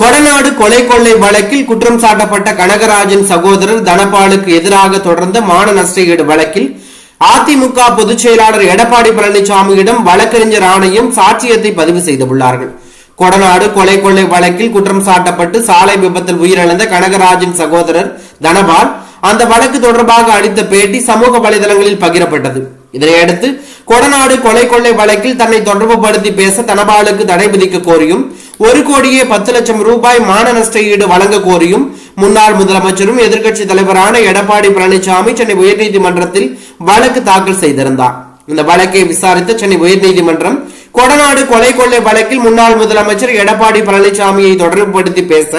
கொடநாடு கொலை கொள்ளை வழக்கில் குற்றம் சாட்டப்பட்ட கனகராஜன் சகோதரர் தனபாலுக்கு எதிராக தொடர்ந்த மான நஷ்டஈடு வழக்கில் அதிமுக பொதுச் செயலாளர் எடப்பாடி பழனிசாமியிடம் வழக்கறிஞர் ஆணையம் சாட்சியத்தை பதிவு செய்துள்ளார்கள். கொடநாடு கொலை கொள்ளை வழக்கில் குற்றம் சாட்டப்பட்டு சாலை விபத்தில் உயிரிழந்த கனகராஜன் சகோதரர் தனபால் அந்த வழக்கு தொடர்பாக அளித்த பேட்டி சமூக வலைதளங்களில் பகிரப்பட்டது. இதனையடுத்து கொடநாடு கொலை கொள்ளை வழக்கில் தன்னை தொடர்புபடுத்தி பேச தனபாலுக்கு தடை விதிக்க கோரியும் ஒரு கோடியே பத்து லட்சம் ரூபாய் மான நஷ்ட ஈடு வழங்க கோரியும் முன்னாள் முதலமைச்சரும் எதிர்க்கட்சி தலைவரான எடப்பாடி பழனிசாமி சென்னை உயர்நீதிமன்றத்தில் வழக்கு தாக்கல் செய்திருந்தார். இந்த வழக்கை விசாரித்த சென்னை உயர்நீதிமன்றம் கொடநாடு கொலை கொள்ளை வழக்கில் முன்னாள் முதலமைச்சர் எடப்பாடி பழனிசாமியை தொடர்புபடுத்தி பேச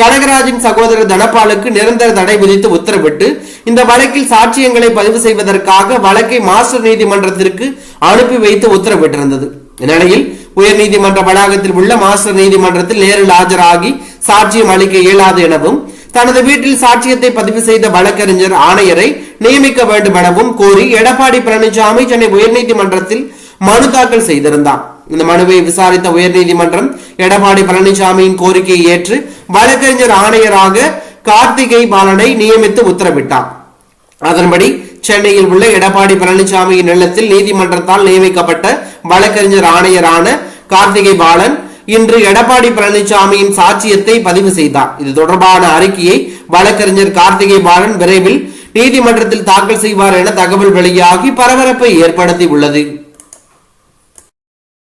கனகராஜின் சகோதரர் தனபாலுக்கு நிரந்தர தடை விதித்து உத்தரவிட்டு இந்த வழக்கில் சாட்சியங்களை பதிவு செய்வதற்காக வழக்கை மாஸ்டர் நீதிமன்றத்திற்கு அனுப்பி வைத்து உத்தரவிட்டிருந்தது. இந்நிலையில் உயர்நீதிமன்ற வளாகத்தில் உள்ள மாஸ்டர் நீதிமன்றத்தில் நேரில் ஆஜராகி சாட்சியம் அளிக்க இயலாது எனவும் தனது வீட்டில் சாட்சியத்தை பதிவு செய்த வழக்கறிஞர் ஆணையரை நியமிக்க வேண்டும் எனவும் கோரி எடப்பாடி பழனிசாமி சென்னை உயர்நீதிமன்றத்தில் மனு தாக்கல் செய்திருந்தார். இந்த மனுவை விசாரித்த உயர்நீதிமன்றம் எடப்பாடி பழனிசாமியின் கோரிக்கையை ஏற்று வழக்கறிஞர் ஆணையராக கார்த்திகை பாலனை நியமித்து உத்தரவிட்டார். அதன்படி சென்னையில் உள்ள எடப்பாடி பழனிசாமியின் இல்லத்தில் நீதிமன்றத்தால் நியமிக்கப்பட்ட வழக்கறிஞர் ஆணையரான கார்த்திகை பாலன் இன்று எடப்பாடி பழனிசாமியின் சாட்சியத்தை பதிவு செய்தார். இது தொடர்பான அறிக்கையை வழக்கறிஞர் கார்த்திகை பாலன் விரைவில் நீதிமன்றத்தில் தாக்கல் செய்வார் என தகவல் வெளியாகி பரபரப்பை ஏற்படுத்தி உள்ளது